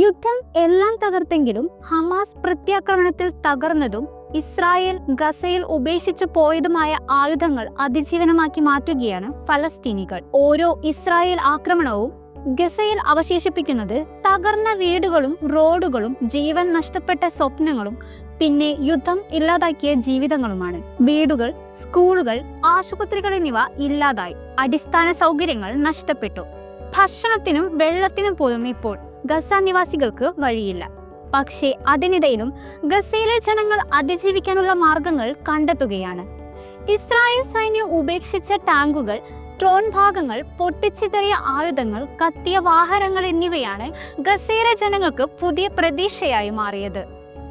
യുദ്ധം എല്ലാം തകർത്തെങ്കിലും Hamas പ്രത്യാക്രമണത്തിൽ തകർന്നതും Israel ഗസയിൽ ഉപേക്ഷിച്ചു പോയതുമായ ആയുധങ്ങൾ അതിജീവനമാക്കി മാറ്റുകയാണ് ഫലസ്തീനികൾ. ഓരോ ഇസ്രായേൽ ആക്രമണവും ഗസയിൽ അവശേഷിപ്പിക്കുന്നത് തകർന്ന വീടുകളും റോഡുകളും ജീവൻ നഷ്ടപ്പെട്ട സ്വപ്നങ്ങളും പിന്നെ യുദ്ധം ഇല്ലാതാക്കിയ ജീവിതങ്ങളുമാണ്. വീടുകൾ സ്കൂളുകൾ ആശുപത്രികൾ എന്നിവ ഇല്ലാതായി. അടിസ്ഥാന സൗകര്യങ്ങൾ നഷ്ടപ്പെട്ടു. ഭക്ഷണത്തിനും വെള്ളത്തിനും പോലും ഇപ്പോൾ ഗസ നിവാസികൾക്ക് വഴിയില്ല. പക്ഷേ അതിനിടയിലും ഗസയിലെ ജനങ്ങൾ അതിജീവിക്കാനുള്ള മാർഗങ്ങൾ കണ്ടെത്തുകയാണ്. ഇസ്രായേൽ സൈന്യം ഉപേക്ഷിച്ച ടാങ്കുകൾ ട്രോൺ ഭാഗങ്ങൾ പൊട്ടിച്ചിതറിയ ആയുധങ്ങൾ കത്തിയ വാഹനങ്ങൾ എന്നിവയാണ് ഗസയിലെ ജനങ്ങൾക്ക് പുതിയ പ്രതീക്ഷയായി മാറിയത്.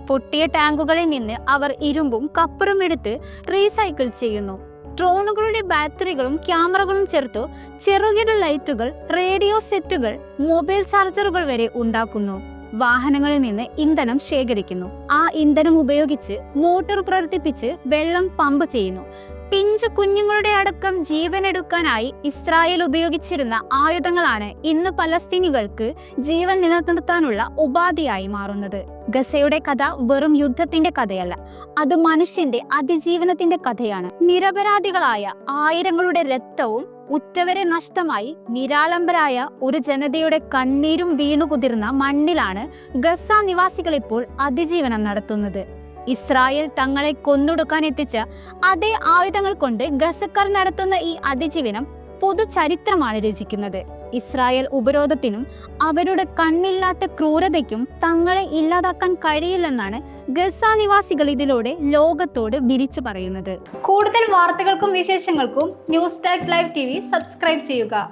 പൊട്ടിയ ടാങ്കുകളിൽ നിന്ന് അവർ ഇരുമ്പും കപ്പറും എടുത്ത് റീസൈക്കിൾ ചെയ്യുന്നു. ഡ്രോണുകളുടെ ബാറ്ററികളും ക്യാമറകളും ചേർത്തു ചെറുകിട ലൈറ്റുകൾ റേഡിയോ സെറ്റുകൾ മൊബൈൽ ചാർജറുകൾ വരെ ഉണ്ടാക്കുന്നു. വാഹനങ്ങളിൽ നിന്ന് ഇന്ധനം ശേഖരിക്കുന്നു. ആ ഇന്ധനം ഉപയോഗിച്ച് മോട്ടോർ പ്രവർത്തിപ്പിച്ച് വെള്ളം പമ്പ് ചെയ്യുന്നു. പിഞ്ചു കുഞ്ഞുങ്ങളുടെ അടക്കം ജീവനെടുക്കാനായി ഇസ്രായേൽ ഉപയോഗിച്ചിരുന്ന ആയുധങ്ങളാണ് ഇന്ന് പലസ്തീനികൾക്ക് ജീവൻ നിലനിർത്താനുള്ള ഉപാധിയായി മാറുന്നത്. ഗസയുടെ കഥ വെറും യുദ്ധത്തിന്റെ കഥയല്ല അത് മനുഷ്യന്റെ അതിജീവനത്തിന്റെ കഥയാണ്. നിരപരാധികളായ ആയിരങ്ങളുടെ രക്തവും ഉറ്റവരെ നഷ്ടമായി നിരാലംബരായ ഒരു ജനതയുടെ കണ്ണീരും വീണുകുതിർന്ന മണ്ണിലാണ് ഗസ നിവാസികൾ ഇപ്പോൾ അതിജീവനം നടത്തുന്നത്. ഇസ്രായേൽ തങ്ങളെ കൊന്നൊടുക്കാൻ എത്തിച്ച അതേ ആയുധങ്ങൾ കൊണ്ട് ഗസക്കാർ നടത്തുന്ന ഈ അതിജീവനം പുതുചരിത്രമാണ് രചിക്കുന്നത്. ഇസ്രായേൽ ഉപരോധത്തിനും അവരുടെ കണ്ണില്ലാത്ത ക്രൂരതയ്ക്കും തങ്ങളെ ഇല്ലാതാക്കാൻ കഴിയില്ലെന്നാണ് ഗസ നിവാസികൾ ഇതിലൂടെ ലോകത്തോട് വിളിച്ചു പറയുന്നത്. കൂടുതൽ വാർത്തകൾക്കും വിശേഷങ്ങൾക്കും news Tak live T subscribe ചെയ്യുക.